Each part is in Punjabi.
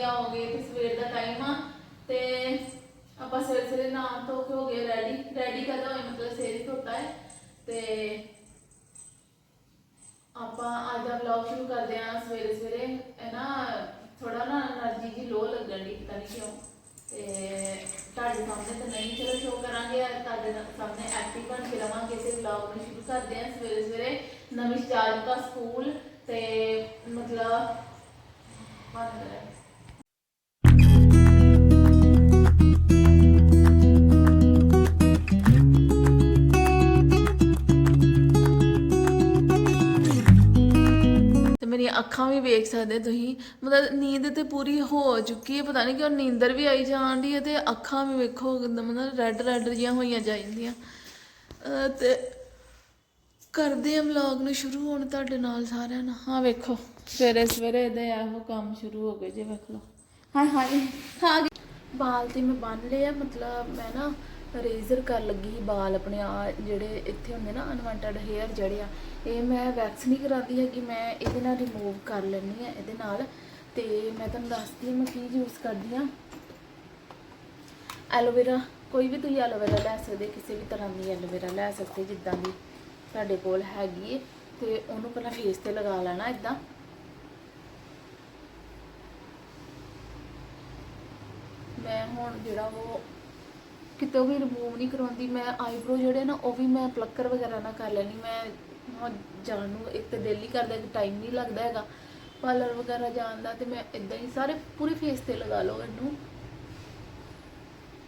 ਵਧੀਆ ਹੋ ਗਏ ਤੇ ਸਵੇਰ ਦਾ ਟਾਈਮ ਆ, ਤੇ ਆਪਾਂ ਸਵੇਰੇ ਸਵੇਰੇ ਨਾਮ ਧੋ ਕੇ ਹੋ ਗਏ ਰੈਡੀ ਰੈਡੀ ਕਰਦਾ ਹੋਇਆ ਮਤਲਬ ਸੇਰ ਧੋਤਾ ਹੈ, ਤੇ ਆਪਾਂ ਅੱਜ ਦਾ ਵਲੌਗ ਸ਼ੁਰੂ ਕਰਦੇ ਆ ਸਵੇਰੇ ਸਵੇਰੇ। ਹੈ ਥੋੜਾ ਨਾ એનર્ਜੀ ਦੀ ਲੋ ਲੱਗਣ ਦੀ ਪਤਾ ਨਹੀਂ ਕਿਉਂ। ਤੇ ਤੁਹਾਡੇ ਸਾਹਮਣੇ ਤਾਂ ਨਹੀਂ, ਚਲੋ ਸ਼ੋ ਕਰਾਂਗੇ। ਤੁਹਾਡੇ ਸਾਹਮਣੇ ਐਕਟਿਵ ਬਣ ਕੇ ਤੇ ਵਲੌਗ ਨੂੰ ਸ਼ੁਰੂ ਕਰਦੇ ਆ ਸਵੇਰੇ ਸਵੇਰੇ। ਨਵਿਸ਼ ਚਾਰ ਦਾ ਸਕੂਲ ਤੇ ਮਤਲਬ, ਬੰਦ ਹੈ ਮੇਰੀਆਂ ਅੱਖਾਂ ਵੀ ਵੇਖ ਸਕਦੇ ਤੁਸੀਂ। ਮਤਲਬ ਨੀਂਦ ਤੇ ਪੂਰੀ ਹੋ ਚੁੱਕੀ ਹੈ ਪਤਾ ਨਹੀਂ ਕਿਉਂ ਨੀਂਦਰ ਵੀ ਆਈ ਜਾਣ ਦੀ ਹੈ ਤੇ ਅੱਖਾਂ ਵੀ ਵੇਖੋ ਮਤਲਬ ਰੈੱਡ ਰੈੱਡ ਜਿਹੀਆਂ ਹੋਈਆਂ ਜਾਂਦੀਆਂ ਤੇ ਕਰਦੇ ਆ ਵਲੌਗ ਨੂੰ ਸ਼ੁਰੂ ਹੁਣ ਤੁਹਾਡੇ ਨਾਲ ਸਾਰਿਆਂ ਨਾਲ। ਹਾਂ ਵੇਖੋ ਸਵੇਰੇ ਸਵੇਰੇ ਇਹਦੇ ਇਹੋ ਕੰਮ ਸ਼ੁਰੂ ਹੋ ਗਏ ਜੇ ਵੇਖ ਲਓ। ਹਾਂ ਹਾਂ ਹਾਂ ਬਾਲ ਤੇ ਮੈਂ ਬੰਨ ਲਏ ਆ ਮਤਲਬ ਮੈਂ ਨਾ ਰੇਜ਼ਰ ਕਰ ਲੱਗੀ ਸੀ ਬਾਲ ਆਪਣੇ ਆ ਜਿਹੜੇ ਇੱਥੇ ਹੁੰਦੇ ਨਾ ਅਨਵਾਂਟਡ ਹੇਅਰ ਜਿਹੜੇ ਆ, ਇਹ ਮੈਂ ਵੈਕਸ ਨਹੀਂ ਕਰਾਉਂਦੀ ਹੈਗੀ, ਮੈਂ ਇਹਦੇ ਨਾਲ ਰਿਮੂਵ ਕਰ ਲੈਣੀ ਆ ਇਹਦੇ ਨਾਲ। ਤੇ ਮੈਂ ਤੁਹਾਨੂੰ ਦੱਸਦੀ ਹਾਂ ਮੈਂ ਕੀ ਯੂਜ਼ ਕਰਦੀ ਹਾਂ। ਐਲੋਵੇਰਾ ਕੋਈ ਵੀ ਤੁਸੀਂ ਐਲੋਵੇਰਾ ਲੈ ਸਕਦੇ, ਕਿਸੇ ਵੀ ਤਰ੍ਹਾਂ ਦੀ ਐਲੋਵੇਰਾ ਲੈ ਸਕਦੇ, ਜਿੱਦਾਂ ਦੀ ਤੁਹਾਡੇ ਕੋਲ ਹੈਗੀ ਹੈ ਤੇ ਉਹਨੂੰ ਪਹਿਲਾਂ ਫੇਸ ਤੇ ਲਗਾ ਲੈਣਾ ਇਦਾਂ ਮੈਂ ਹੁਣ ਜਿਹੜਾ ਉਹ ਕਿਤੋਂ ਵੀ ਰਿਮੂਵ ਨਹੀਂ ਕਰਵਾਉਂਦੀ, ਮੈਂ ਆਈਬ੍ਰੋ ਜਿਹੜੇ ਨਾ, ਉਹ ਵੀ ਮੈਂ ਪਲੱਕਰ ਵਗੈਰਾ ਨਾ ਕਰ ਲੈਣੀ ਮੈਂ ਹੁਣ ਜਾਣ ਨੂੰ ਇੱਕ ਤੇ ਦਿਲ ਕਰਦਾ ਕਿ ਟਾਈਮ ਨਹੀਂ ਲੱਗਦਾ ਹੈਗਾ। ਪਾਰਲਰ ਵਗੈਰਾ ਜਾਣ ਦਾ ਤੇ ਮੈਂ ਇਦਾਂ ਹੀ ਸਾਰੇ ਪੂਰੇ ਫੇਸ ਤੇ ਲਗਾ ਲਓ ਇਹਨੂੰ।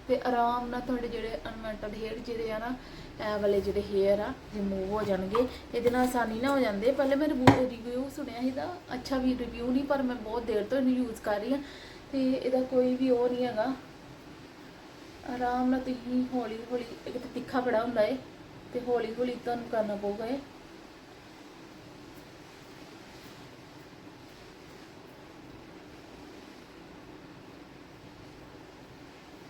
ਤੇ ਆਰਾਮ ਨਾਲ ਤੁਹਾਡੇ ਜਿਹੜੇ ਅਨਵੈਂਟਡ ਹੇਅਰ ਜਿਹੜੇ ਆ ਨਾ, ਇਹ ਵਾਲੇ ਜਿਹੜੇ ਹੇਅਰ ਆ ਰਿਮੂਵ ਹੋ ਜਾਣਗੇ। ਇਹਦੇ ਨਾਲ ਆਸਾਨੀ ਨਾਲ ਹੋ ਜਾਂਦੇ। ਪਹਿਲੇ ਮੈਂ ਰਿਵਿਊ ਸੁਣਿਆ ਸੀਦਾ ਅੱਛਾ ਵੀ ਰਿਵਿਊ ਨਹੀਂ, ਪਰ ਮੈਂ ਬਹੁਤ ਦੇਰ ਤੋਂ ਇਹਨੂੰ ਯੂਜ਼ ਕਰ ਰਹੀ ਹਾਂ। ਤੇ ਇਹਦਾ ਕੋਈ ਵੀ ਉਹ ਨਹੀਂ ਹੈਗਾ। ਆਰਾਮ ਨਾਲ ਤੁਸੀਂ ਹੌਲੀ ਹੌਲੀ, ਇੱਕ ਤਾਂ ਤਿੱਖਾ ਬੜਾ ਹੁੰਦਾ ਏ, ਤੇ ਹੌਲੀ ਹੌਲੀ ਤੁਹਾਨੂੰ ਕਰਨਾ ਪਊਗਾ ਏ।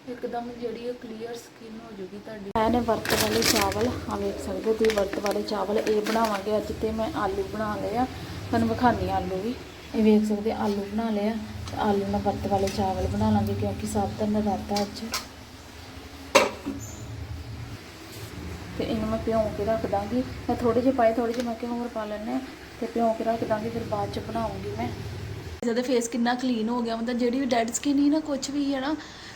ਇੱਕਦਮ ਜਿਹੜੀ ਇਹ ਕਲੀਅਰ ਸਕਿਨ ਹੋ ਜੂਗੀ ਤੁਹਾਡੀ। ਮੈਂ ਨੇ ਵਰਤ ਵਾਲੇ ਚਾਵਲ ਆ ਵੇਖ ਸਕਦੇ ਹੋ ਤੁਸੀਂ ਵਰਤ ਵਾਲੇ ਚਾਵਲ, ਇਹ ਬਣਾਵਾਂਗੇ ਅੱਜ ਤੇ ਮੈਂ ਆਲੂ ਬਣਾ ਲਏ ਆ। ਤੁਹਾਨੂੰ ਵਿਖਾਨੀ ਆਲੂ ਵੀ। ਇਹ ਵੇਖ ਸਕਦੇ ਆਲੂ ਬਣਾ ਲਏ ਆ। ਆਲੂ ਨਾਲ ਵਰਤ ਵਾਲੇ ਚਾਵਲ ਬਣਾ ਲਾਂਗੇ ਕਿਉਂਕਿ ਸਭ ਦਾ ਨਰਾਤਾ ਅੱਜ। ਤੇ ਇਹਨੂੰ ਮੈਂ ਭਿਉਂ ਕੇ ਰੱਖ ਦਾਂਗੀ। ਮੈਂ ਥੋੜੇ ਜਿਹੇ ਪਾਏ ਥੋੜੇ ਜਿਹੇ ਮੈਂ ਕਿਹਾ ਹੋਰ ਪਾ ਲੈਣੇ ਤੇ ਭਿਉਂ ਕੇ ਰੱਖ ਦਾਂਗੀ, ਫਿਰ ਬਾਅਦ ਚ ਬਣਾਉਂਗੀ ਮੈਂ। ਜਿਹਦਾ ਫੇਸ ਕਿੰਨਾ ਕਲੀਨ ਹੋ ਗਿਆ, ਮਤਲਬ ਜਿਹੜੀ ਵੀ ਡੈਡ ਸਕਿਨ ਹੀ ਨਾ ਕੁਝ ਵੀ ਹੈ ਨਾ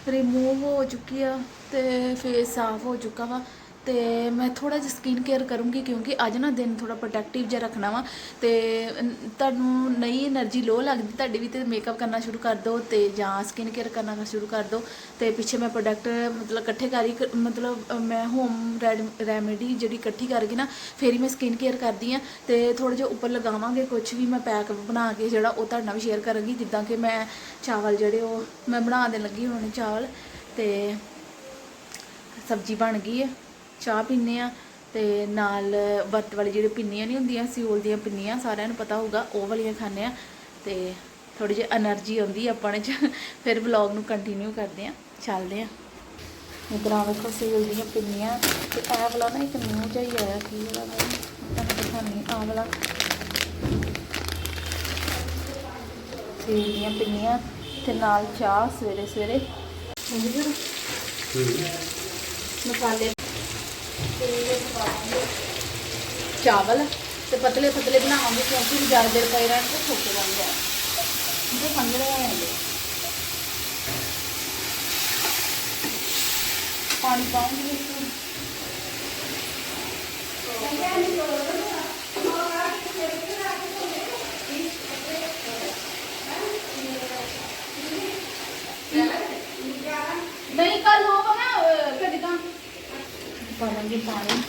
ਰਿਮੂਵ ਹੋ ਚੁੱਕੀ ਆ ਤੇ ਫੇਸ ਸਾਫ਼ ਹੋ ਚੁੱਕਾ ਵਾ। ਤੇ ਮੈਂ ਥੋੜਾ ਜਿਹਾ ਸਕਿਨ ਕੇਅਰ ਕਰੂੰਗੀ ਕਿਉਂਕਿ ਅੱਜ ਨਾ ਦਿਨ ਥੋੜਾ ਪ੍ਰੋਟੈਕਟਿਵ ਜਿਹਾ ਰੱਖਣਾ ਵਾ ਤੇ ਤੁਹਾਨੂੰ ਨਈ એનર્ਜੀ ਲੋ ਲੱਗਦੀ ਤੁਹਾਡੀ ਵੀ ਤੇ ਮੇਕਅਪ ਕਰਨਾ ਸ਼ੁਰੂ ਕਰ ਦਿਓ ਤੇ ਜਾਂ ਸਕਿਨ ਕੇਅਰ ਕਰਨਾ ਸ਼ੁਰੂ ਕਰ ਦਿਓ ਤੇ ਪਿੱਛੇ ਮੈਂ ਪ੍ਰੋਡਕਟ ਮਤਲਬ ਇਕੱਠੇ ਕਰ ਹੀ ਮਤਲਬ ਮੈਂ ਹੋਮ ਰੈਮੇਡੀ ਜਿਹੜੀ ਇਕੱਠੀ ਕਰ ਗਈ ਨਾ ਫੇਰ ਹੀ ਮੈਂ ਸਕਿਨ ਕੇਅਰ ਕਰਦੀ ਆ ਤੇ ਥੋੜਾ ਜਿਹਾ ਉੱਪਰ ਲਗਾਵਾਂਗੇ ਕੁਝ ਵੀ ਮੈਂ ਪੈਕ ਬਣਾ ਕੇ ਜਿਹੜਾ ਉਹ ਤੁਹਾਡੇ ਨਾਲ ਵੀ ਸ਼ੇਅਰ ਕਰਾਂਗੀ ਜਿੱਦਾਂ ਕਿ ਮੈਂ ਚਾਵਲ ਜਿਹੜੇ ਉਹ ਮੈਂ ਬਣਾ ਦੇਣ ਲੱਗੀ ਹੁਣ ਚਾਵਲ ਤੇ ਸਬਜ਼ੀ ਬਣ ਗਈ ਹੈ। ਚਾਹ ਪੀਂਦੇ ਆ ਤੇ ਨਾਲ ਵਰਤ ਵਾਲੀ ਜਿਹੜੇ ਪਿੰਨੀਆਂ ਨਹੀਂ ਹੁੰਦੀਆਂ ਸਿਓਲ ਦੀਆਂ ਪਿੰਨੀਆਂ ਸਾਰਿਆਂ ਨੂੰ ਪਤਾ ਹੋਊਗਾ ਉਹ ਵਾਲੀਆਂ ਖਾਂਦੇ ਆ ਤੇ ਥੋੜੀ ਜਿਹੀ એનર્ਜੀ ਆਉਂਦੀ ਆਪਣੇ ਚ ਫਿਰ ਵਲੌਗ ਨੂੰ ਕੰਟੀਨਿਊ ਕਰਦੇ ਆ ਚੱਲਦੇ ਆ ਇਧਰ ਆ ਵੇਖੋ ਸਿਓਲ ਦੀਆਂ ਪਿੰਨੀਆਂ ਤੇ ਇਹ ਵਾਲਾ ਨਾ ਇੱਕ ਨਿਊ ਜਿਹਾ ਹੀ ਆਇਆ ਕੀ ਇਹਦਾ ਮੈਂ ਤੁਹਾਨੂੰ ਦਿਖਾਉਣੀ ਆ ਵਾਲਾ। ਸਿਓਲ ਦੀਆਂ ਪਿੰਨੀਆਂ ਤੇ ਨਾਲ ਚਾਹ ਸਵੇਰੇ ਸਵੇਰੇ ਮਸਾਲੇ ਪਾਵਾਂਗੇ ਚਾਵਲ ਤੇ ਪਤਲੇ ਪਤਲੇ ਬਣਾਵਾਂਗੇ ਕਿਉਂਕਿ ਜ਼ਿਆਦਾ ਦੇਰ ਪਏ ਰਹਿਣ ਤੇ ਸੁੱਕ ਜਾਂਦੇ ਆ। ਇਹ ਪੰਗੜੇ ਆਉਂਦੇ ਪਾਣੀ ਪਾਉਂਗੇ ਵਿੱਚ ਨਹੀਂ ਕੱਲ ਹੋਗਾ ਨਾ ਕਦੀ ਤਾਂ ਪਾਵਾਂਗੇ ਪਾਣੀ।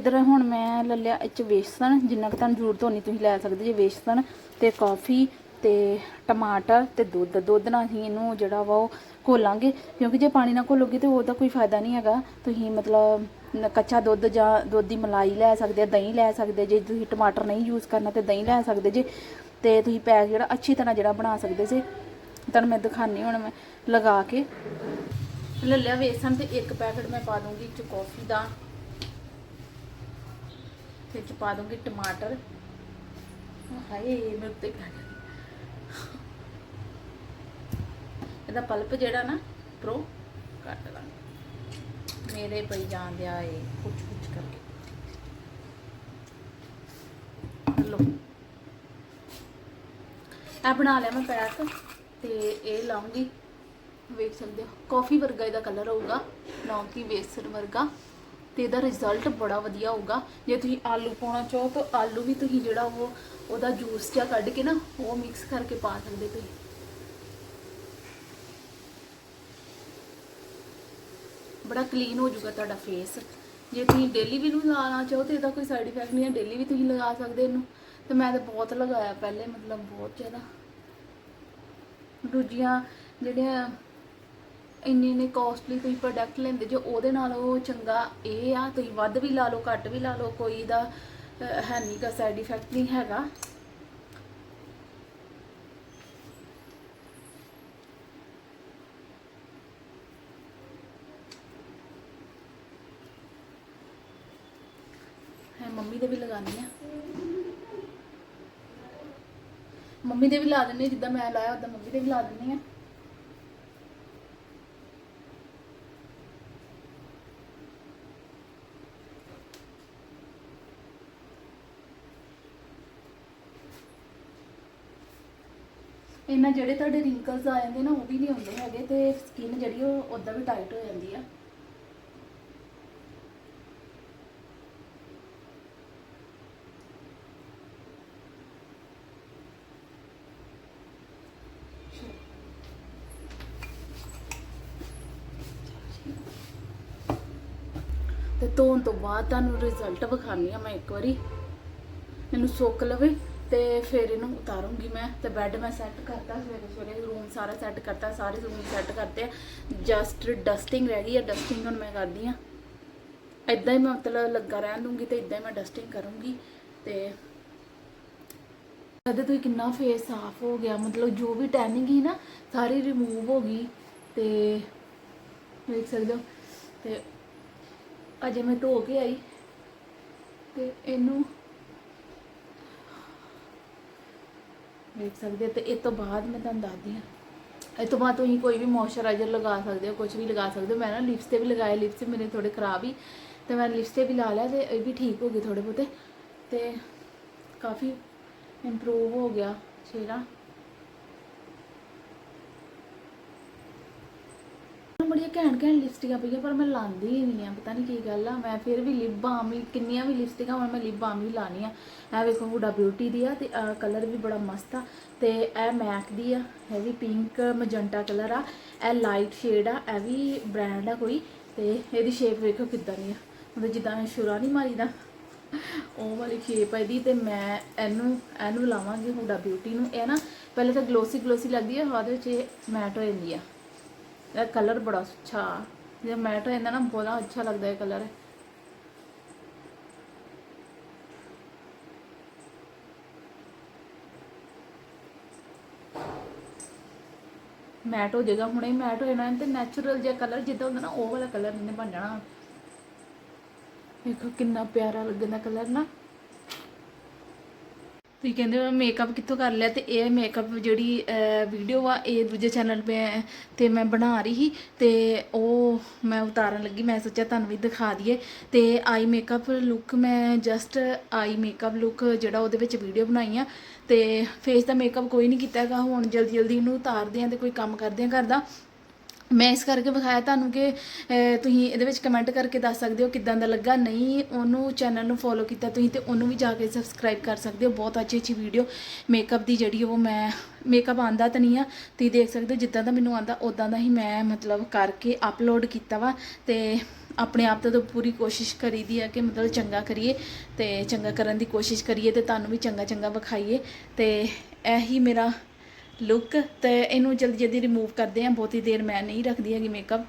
ਇਧਰ ਹੁਣ ਮੈਂ ਲੈ ਲਿਆ ਇਹ 'ਚ ਵੇਸਣ, ਜਿੰਨਾ ਕੁ ਤੁਹਾਨੂੰ ਜ਼ਰੂਰਤ ਹੋਣੀ ਤੁਸੀਂ ਲੈ ਸਕਦੇ ਜੇ ਵੇਸਣ ਤੇ ਕਾਫੀ ਤੇ ਟਮਾਟਰ ਤੇ ਦੁੱਧ। ਦੁੱਧ ਨਾਲ ਹੀ ਇਹਨੂੰ ਜਿਹੜਾ ਵਾ ਉਹ ਘੋਲਾਂਗੇ, ਕਿਉਂਕਿ ਜੇ ਪਾਣੀ ਨਾਲ ਘੋਲੋਗੇ ਤੇ ਉਹਦਾ ਕੋਈ ਫਾਇਦਾ ਨਹੀਂ ਹੈਗਾ। ਤੁਸੀਂ ਮਤਲਬ ਕੱਚਾ ਦੁੱਧ ਜਾਂ ਦੁੱਧ ਦੀ ਮਲਾਈ ਲੈ ਸਕਦੇ ਆ, ਦਹੀਂ ਲੈ ਸਕਦੇ ਜੇ। ਤੁਸੀਂ ਟਮਾਟਰ ਨਹੀਂ ਯੂਜ਼ ਕਰਨਾ ਤੇ ਦਹੀਂ ਲੈ ਸਕਦੇ ਜੇ। ਤੇ ਤੁਸੀਂ ਪੈਕ ਜਿਹੜਾ ਅੱਛੀ ਤਰ੍ਹਾਂ ਜਿਹੜਾ ਬਣਾ ਸਕਦੇ ਜੇ। ਤੁਹਾਨੂੰ ਮੈਂ ਦਿਖਾਣੀ ਹੁਣ ਮੈਂ ਲਗਾ ਕੇ। ਲੈ ਲਿਆ ਵੇਸਣ ਤੇ ਇੱਕ ਪੈਕਟ ਮੈਂ ਪਾ ਦੂੰਗੀ ਚ ਕਾਫੀ ਦਾ। ਤੇ ਚ ਪਾ ਦੂੰਗੀ ਟਮਾਟਰ। ਹਾਏ, ਮੇਰੇ ਉੱਤੇ ਪੈ ਗਿਆ। ਇਹਦਾ ਪਲਪ ਜਿਹੜਾ ਨਾ, ਪ੍ਰੋ, ਕੱਟ ਦਾਂਗੇ। ਮੇਰੇ ਪਈ ਜਾਂਦੇ ਆ ਇਹ ਕੁਝ ਕੁਝ ਕਰਕੇ। ਲੋ ਇਹ ਬਣਾ ਲਿਆ ਮੈਂ ਪੈਕ, ਤੇ ਇਹ ਲਾਉਂਗੀ। ਵੇਖ ਸਕਦੇ ਹੋ, ਕਾਫੀ ਵਰਗਾ ਇਹਦਾ ਕਲਰ ਹੋਊਗਾ, ਨਾ ਕਿ ਵੇਸਣ ਵਰਗਾ। ਤੇ ਇਹਦਾ ਰਿਜ਼ਲਟ ਬੜਾ ਵਧੀਆ ਹੋਊਗਾ। ਜੇ ਤੁਸੀਂ ਆਲੂ ਪਾਉਣਾ ਚਾਹੋ ਤਾਂ ਆਲੂ ਵੀ ਤੁਸੀਂ ਜਿਹੜਾ ਉਹ, ਉਹਦਾ ਜੂਸ ਜਾਂ ਕੱਢ ਕੇ ਨਾ, ਉਹ ਮਿਕਸ ਕਰਕੇ ਪਾ ਸਕਦੇ ਤੁਸੀਂ। ਬੜਾ ਕਲੀਨ ਹੋ ਜਾਊਗਾ ਤੁਹਾਡਾ ਫੇਸ ਜੇ ਤੁਸੀਂ ਡੇਲੀ ਵੀ ਨੂੰ ਲਗਾਉਣਾ ਚਾਹੋ ਤੇ ਇਹਦਾ ਕੋਈ ਸਾਈਡ ਇਫੈਕਟ ਨਹੀਂ ਹੈ। ਡੇਲੀ ਵੀ ਤੁਸੀਂ ਲਗਾ ਸਕਦੇ ਇਹਨੂੰ। ਤੇ ਮੈਂ ਤਾਂ ਬਹੁਤ ਲਗਾਇਆ ਪਹਿਲੇ, ਮਤਲਬ ਬਹੁਤ ਜ਼ਿਆਦਾ। ਦੂਜੀਆਂ ਜਿਹੜੀਆਂ ਇੰਨੇ ਇੰਨੇ ਕਾਸਟਲੀ ਤੁਸੀਂ ਪ੍ਰੋਡਕਟ ਲੈਂਦੇ ਜੋ ਉਹਦੇ ਨਾਲ ਉਹ ਚੰਗਾ ਇਹ ਆ, ਤੁਸੀਂ ਵੱਧ ਵੀ ਲਾ ਲਓ, ਘੱਟ ਵੀ ਲਾ ਲਓ, ਕੋਈ ਦਾ ਹੈ ਨਹੀਂ ਦਾ ਸਾਈਡ ਇਫੈਕਟ ਨਹੀਂ ਹੈਗਾ। ਹੈ ਮੰਮੀ ਦੇ ਵੀ ਲਗਾਉਣੀ ਆ ਮੰਮੀ ਦੇ ਵੀ ਲਾ ਦਿੰਨੀ ਜਿੱਦਾਂ ਮੈਂ ਲਾਇਆ ਉਦਾਂ ਮੰਮੀ ਦੇ ਵੀ ਲਾ ਦਿੰਨੀ ਆ ਇਹਨਾਂ ਜਿਹੜੇ ਤੁਹਾਡੇ ਰਿੰਕਲਸ ਆ ਜਾਂਦੇ ਨਾ, ਉਹ ਵੀ ਨਹੀਂ ਹੁੰਦੇ ਹੈਗੇ ਤੇ ਸਕਿਨ ਜਿਹੜੀ ਉਹ ਉਦਾਂ ਵੀ ਟਾਈਟ ਹੋ ਜਾਂਦੀ ਆ। ਤੇ ਧੋਣ ਤੋਂ ਬਾਅਦ ਤੁਹਾਨੂੰ ਰਿਜ਼ਲਟ ਵਿਖਾਣੀ ਆ ਮੈਂ ਇੱਕ ਵਾਰੀ। ਮੈਨੂੰ ਸੁੱਕ ਲਵੇ। ਤੇ ਫਿਰ ਇਹਨੂੰ ਉਤਾਰੂੰਗੀ ਮੈਂ ਤੇ ਬੈੱਡ ਮੈਂ ਸੈੱਟ ਕਰਤਾ ਸਵੇਰੇ ਸਵੇਰੇ ਰੂਮ ਸਾਰਾ ਸੈੱਟ ਕਰਤਾ, ਸਾਰੇ ਰੂਮ ਸੈੱਟ ਕਰਤੇ ਆ। ਜਸਟ ਡਸਟਿੰਗ ਰਹਿ ਗਈ ਆ ਡਸਟਿੰਗ ਹੁਣ ਮੈਂ ਕਰਦੀ ਆ। ਇਦਾਂ ਹੀ ਮੈਂ ਮਤਲਬ ਲੱਗਾ ਰਹਿਣ ਦੂੰਗੀ ਤੇ ਇਦਾਂ ਹੀ ਮੈਂ ਡਸਟਿੰਗ ਕਰੂੰਗੀ ਤੇ ਕਦੇ ਤੁਸੀਂ ਕਿੰਨਾ ਫੇਸ ਸਾਫ਼ ਹੋ ਗਿਆ, ਮਤਲਬ ਜੋ ਵੀ ਟੈਨਿੰਗ ਹੀ ਨਾ, ਸਾਰੀ ਰਿਮੂਵ ਹੋ ਗਈ ਤੇ ਵੇਖ ਸਕਦੇ ਹੋ ਤੇ ਅਜੇ ਮੈਂ ਧੋ ਕੇ ਆਈ ਤੇ ਇਹਨੂੰ ਵੇਖ ਸਕਦੇ ਹੋ ਤੇ ਇਹ ਤੋਂ ਬਾਅਦ ਮੈਂ ਤੁਹਾਨੂੰ ਦੱਸਦੀ ਹਾਂ। ਇਹ ਤੋਂ ਬਾਅਦ ਤੁਸੀਂ ਕੋਈ ਵੀ ਮੋਇਸਚਰਾਈਜ਼ਰ ਲਗਾ ਸਕਦੇ ਹੋ ਕੁਝ ਵੀ ਲਗਾ ਸਕਦੇ ਹੋ। ਮੈਂ ਨਾ ਲਿਪਸ ਤੇ ਵੀ ਲਗਾਏ ਲਿਪਸ ਮੇਰੇ ਥੋੜੇ ਖਰਾਬ ਹੀ, ਤੇ ਮੈਂ ਲਿਪਸ ਤੇ ਵੀ ਲਾ ਲਿਆ ਤੇ ਇਹ ਵੀ ਠੀਕ ਹੋ ਗਏ ਥੋੜੇ ਬਹੁਤੇ। ਤੇ ਕਾਫੀ ਇੰਪਰੂਵ ਹੋ ਗਿਆ ਚਿਹਰਾ। ਬੜੀਆਂ ਘੈਂਟ ਘੈਂਟ ਲਿਪਸਟਿਕਾਂ ਪਈਆਂ, ਪਰ ਮੈਂ ਲਾਉਂਦੀ ਹੀ ਨਹੀਂ ਆ, ਪਤਾ ਨਹੀਂ ਕੀ ਗੱਲ ਆ। ਮੈਂ ਫਿਰ ਵੀ ਲਿਪ ਬਾਮ ਕਿੰਨੀਆਂ ਵੀ ਲਿਪਸਟਿਕਾਂ ਹੁਣ ਮੈਂ ਲਿਪ ਬਾਮ ਹੀ ਲਾਣੀ ਆ। ਇਹ ਵੇਖੋ ਹੁਡਾ ਬਿਊਟੀ ਦੀ ਆ, ਤੇ ਕਲਰ ਵੀ ਬੜਾ ਮਸਤ ਆ। ਤੇ ਇਹ ਮੈਕ ਦੀ ਆ, ਇਹ ਵੀ ਪਿੰਕ ਮਜੰਟਾ ਕਲਰ ਆ। ਇਹ ਲਾਈਟ ਸ਼ੇਡ ਆ, ਇਹ ਵੀ ਬ੍ਰਾਂਡ ਆ ਕੋਈ। ਤੇ ਇਹਦੀ ਸ਼ੇਪ ਵੇਖੋ ਕਿੱਦਾਂ ਦੀ ਆ। ਮਤਲਬ ਜਿੱਦਾਂ ਸ਼ੁਰਾ ਨਹੀਂ ਮਾਰੀਦਾ। ਉਹ ਵਾਲੀ ਸ਼ੇਪ ਇਹਦੀ, ਤੇ ਮੈਂ ਇਹਨੂੰ ਇਹਨੂੰ ਲਾਵਾਂਗੀ ਹੁਡਾ ਬਿਊਟੀ ਨੂੰ। ਇਹ ਨਾ ਪਹਿਲੇ ਤਾਂ ਗਲੋਸੀ ਗਲੋਸੀ ਲੱਗਦੀ ਆ, ਬਾਅਦ ਵਿੱਚ ਇਹ ਮੈਟ ਹੋ ਜਾਂਦੀ ਆ। ਇਹ ਕਲਰ ਬੜਾ ਅੱਛਾ। ਜੇ ਮੈਟ ਹੋ ਜਾਂਦਾ ਨਾ, ਬੜਾ ਅੱਛਾ ਲੱਗਦਾ ਹੈ ਮੈਟ ਹੋ ਜਾਏਗਾ, ਹੁਣੇ ਮੈਟ ਹੋ ਜਾਣਾ, ਤੇ ਨੈਚੁਰਲ ਜਿਹਾ ਕਲਰ ਜਿੱਦਾਂ ਹੁੰਦਾ ਨਾ, ਉਹ ਵਾਲਾ ਕਲਰ ਇਹਨੇ ਬਣ ਜਾਣਾ। ਦੇਖੋ ਕਿੰਨਾ ਪਿਆਰਾ ਲੱਗਦਾ ਕਲਰ ਨਾ। ਤੁਸੀਂ ਕਹਿੰਦੇ ਹੋ ਮੇਕਅਪ ਕਿੱਥੋਂ ਕਰ ਲਿਆ ਤੇ ਇਹ ਮੇਕਅਪ ਜਿਹੜੀ ਵੀਡੀਓ ਆ, ਇਹ ਦੂਜੇ ਚੈਨਲ 'ਤੇ, ਤੇ ਮੈਂ ਬਣਾ ਰਹੀ ਸੀ ਤੇ ਉਹ ਮੈਂ ਉਤਾਰਨ ਲੱਗੀ, ਮੈਂ ਸੋਚਿਆ ਤੁਹਾਨੂੰ ਵੀ ਦਿਖਾ ਦਈਏ ਤੇ ਆਈ ਮੇਕਅਪ ਲੁੱਕ ਮੈਂ ਜਸਟ ਆਈ ਮੇਕਅਪ ਲੁੱਕ ਜਿਹੜਾ ਉਹਦੇ ਵਿੱਚ ਵੀਡੀਓ ਬਣਾਈ ਆ ਤੇ ਫੇਸ ਦਾ ਮੇਕਅਪ ਕੋਈ ਨਹੀਂ ਕੀਤਾ ਹੈਗਾ, ਹੁਣ ਜਲਦੀ ਜਲਦੀ ਇਹਨੂੰ ਉਤਾਰਦੇ ਆ ਤੇ ਕੋਈ ਕੰਮ ਕਰਦੇ ਆ ਘਰ ਦਾ। ਮੈਂ ਇਸ ਕਰਕੇ ਵਿਖਾਇਆ ਤੁਹਾਨੂੰ ਕਿ ਤੁਸੀਂ ਇਹਦੇ ਵਿੱਚ ਕਮੈਂਟ ਕਰਕੇ ਦੱਸ ਸਕਦੇ ਹੋ ਕਿਦਾਂ ਦਾ ਲੱਗਾ। ਨਹੀਂ, ਉਹਨੂੰ ਚੈਨਲ ਨੂੰ ਫੋਲੋ ਕੀਤਾ ਤੁਸੀਂ ਤੇ ਉਹਨੂੰ ਵੀ ਜਾ ਕੇ ਸਬਸਕ੍ਰਾਈਬ ਕਰ ਸਕਦੇ ਹੋ। ਬਹੁਤ ਅੱਛੀ ਅੱਛੀ ਵੀਡੀਓ ਮੇਕਅਪ ਦੀ ਜਿਹੜੀ ਉਹ ਮੈਂ ਮੇਕਅਪ ਆਂਦਾ ਤਾਂ ਨਹੀਂ ਆ। ਤੁਸੀਂ ਦੇਖ ਸਕਦੇ ਹੋ ਜਿੱਦਾਂ ਦਾ ਮੈਨੂੰ ਆਂਦਾ ਉਦਾਂ ਦਾ ਹੀ ਮੈਂ ਮਤਲਬ ਕਰਕੇ ਅਪਲੋਡ ਕੀਤਾ ਵਾ ਤੇ ਆਪਣੇ ਆਪ ਤੋਂ ਤਾਂ ਪੂਰੀ ਕੋਸ਼ਿਸ਼ ਕਰੀਦੀ ਆ ਕਿ ਮਤਲਬ ਚੰਗਾ ਕਰੀਏ ਤੇ ਚੰਗਾ ਕਰਨ ਦੀ ਕੋਸ਼ਿਸ਼ ਕਰੀਏ ਤੇ ਤੁਹਾਨੂੰ ਵੀ ਚੰਗਾ ਚੰਗਾ ਵਿਖਾਈਏ ਤੇ ਇਹੀ ਮੇਰਾ ਲੁੱਕ ਤੇ ਇਹਨੂੰ ਜਲਦੀ ਜਲਦੀ ਰਿਮੂਵ ਕਰਦੇ ਆ। ਬਹੁਤੀ ਦੇਰ ਮੈਂ ਨਹੀਂ ਰੱਖਦੀ ਹੈਗੀ ਮੇਕਅਪ